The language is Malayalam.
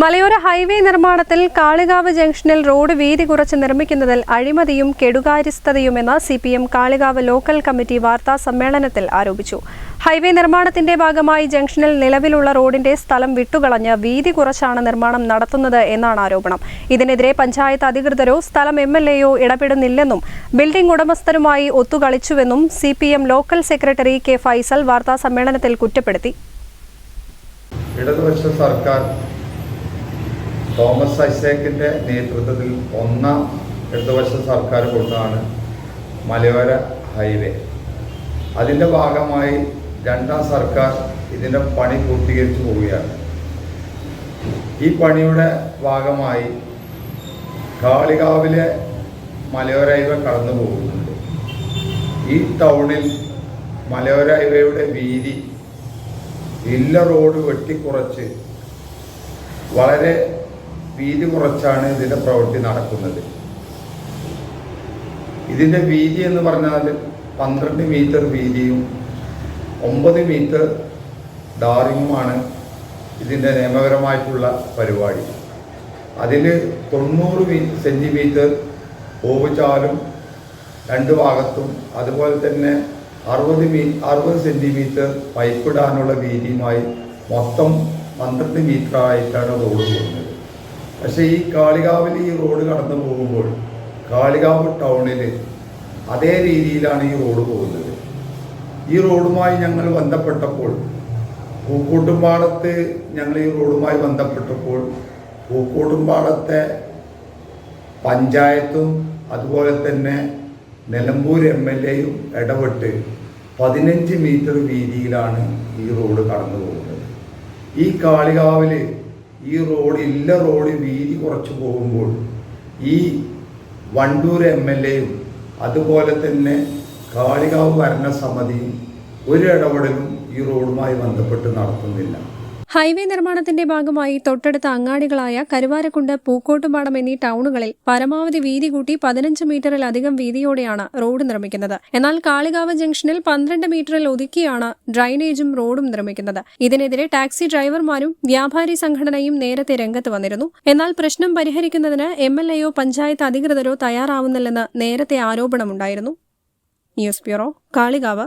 മലയോര ഹൈവേ നിർമ്മാണത്തിൽ കാളികാവ് ജംഗ്ഷനിൽ റോഡ് വീതി കുറച്ച് നിർമ്മിക്കുന്നതിൽ അഴിമതിയും കെടുകാര്യസ്ഥതയുമെന്ന് C P M Kalikavu local committee വാർത്താ സമ്മേളനത്തിൽ ആരോപിച്ചു. ഹൈവേ നിർമ്മാണത്തിന്റെ ഭാഗമായി ജംഗ്ഷനിൽ നിലവിലുള്ള റോഡിന്റെ സ്ഥലം വിട്ടുകളഞ്ഞ് വീതി കുറച്ചാണ് നിർമ്മാണം നടത്തുന്നത് എന്നാണ് ആരോപണം. ഇതിനെതിരെ പഞ്ചായത്ത് അധികൃതരോ സ്ഥലം എം എൽ എയോ ഇടപെടുന്നില്ലെന്നും ബിൽഡിംഗ് ഉടമസ്ഥരുമായി ഒത്തുകളിച്ചുവെന്നും C P M local secretary K Faisal വാർത്താ സമ്മേളനത്തിൽ കുറ്റപ്പെടുത്തി. ഇടതുപക്ഷ സർക്കാർ തോമസ് ഐസേക്കിന്റെ നേതൃത്വത്തിൽ ഒന്നാം ഇടതുപക്ഷ സർക്കാർ കൊണ്ടാണ് മലയോര ഹൈവേ. അതിന്റെ ഭാഗമായി രണ്ടാം സർക്കാർ ഇതിന്റെ പണി പൂർത്തീകരിച്ചു പോവുകയാണ്. ഈ പണിയുടെ ഭാഗമായി കാളികാവിലെ മലയോര ഹൈവേ കടന്നു പോകുന്നുണ്ട്. ഈ ടൗണിൽ മലയോര ഹൈവേയുടെ വീതി ഇല്ല റോഡ് വെട്ടിക്കുറച്ച് വളരെ വീതി കുറച്ചാണ് ഇതിന്റെ പ്രവൃത്തി നടക്കുന്നത്. ഇതിന്റെ വീതി എന്ന് പറഞ്ഞാൽ പന്ത്രണ്ട് മീറ്റർ വീതിയും ഒമ്പത് മീറ്റർ ഡാറിങ്ങുമാണ് ഇതിന്റെ നിയമപരമായിട്ടുള്ള പരിപാടി. അതിൽ തൊണ്ണൂറ് മീ സെന്റിമീറ്റർ ഓവുചാലും രണ്ട് ഭാഗത്തും അതുപോലെ തന്നെ അറുപത് മീ അറുപത് സെന്റിമീറ്റർ പൈപ്പിടാനുള്ള വീതിയുമായി മൊത്തം പന്ത്രണ്ട് മീറ്റർ ആയിട്ടാണ് റോഡ് പോകുന്നത്. പക്ഷേ ഈ കാളികാവിൽ ഈ റോഡ് കടന്നു പോകുമ്പോൾ കാളികാവ് ടൗണിൽ അതേ രീതിയിലാണ് ഈ റോഡ് പോകുന്നത്. ഈ റോഡുമായി ഞങ്ങൾ ബന്ധപ്പെട്ടപ്പോൾ പൂക്കോട്ടുംപാടത്ത് ഞങ്ങൾ ഈ റോഡുമായി ബന്ധപ്പെട്ടപ്പോൾ പൂക്കോട്ടുംപാടത്തെ പഞ്ചായത്തും അതുപോലെ തന്നെ നിലമ്പൂർ എം എൽ എയും ഇടപെട്ട് പതിനഞ്ച് മീറ്റർ വീതിയിലാണ് ഈ റോഡ് കടന്നു പോകുന്നത്. ഈ കാളികാവിൽ ഈ റോഡ് ഇല്ല റോഡ് വീതി കുറച്ച് പോകുമ്പോൾ ഈ വണ്ടൂർ എം എൽ എയും അതുപോലെ തന്നെ കാളികാവ് ഭരണസമിതിയും ഒരു ഇടപെടലും ഈ റോഡുമായി ബന്ധപ്പെട്ട് നടത്തുന്നില്ല. ഹൈവേ നിർമ്മാണത്തിന്റെ ഭാഗമായി തൊട്ടടുത്ത അങ്ങാടികളായ കരുവാരക്കുണ്ട് പൂക്കോട്ടുപാടം എന്നീ ടൗണുകളിൽ പരമാവധി വീതി കൂട്ടി പതിനഞ്ച് മീറ്ററിലധികം വീതിയോടെയാണ് റോഡ് നിർമ്മിക്കുന്നത്. എന്നാൽ കാളികാവ് ജംഗ്ഷനിൽ പന്ത്രണ്ട് മീറ്ററിൽ ഒതുക്കിയാണ് ഡ്രൈനേജും റോഡും നിർമ്മിക്കുന്നത്. ഇതിനെതിരെ ടാക്സി ഡ്രൈവർമാരും വ്യാപാരി സംഘടനയും നേരത്തെ രംഗത്ത് വന്നിരുന്നു. എന്നാൽ പ്രശ്നം പരിഹരിക്കുന്നതിന് എം എൽ എയോ പഞ്ചായത്ത് അധികൃതരോ തയ്യാറാവുന്നില്ലെന്ന് നേരത്തെ ആരോപണമുണ്ടായിരുന്നു. News bureau Kalikavu.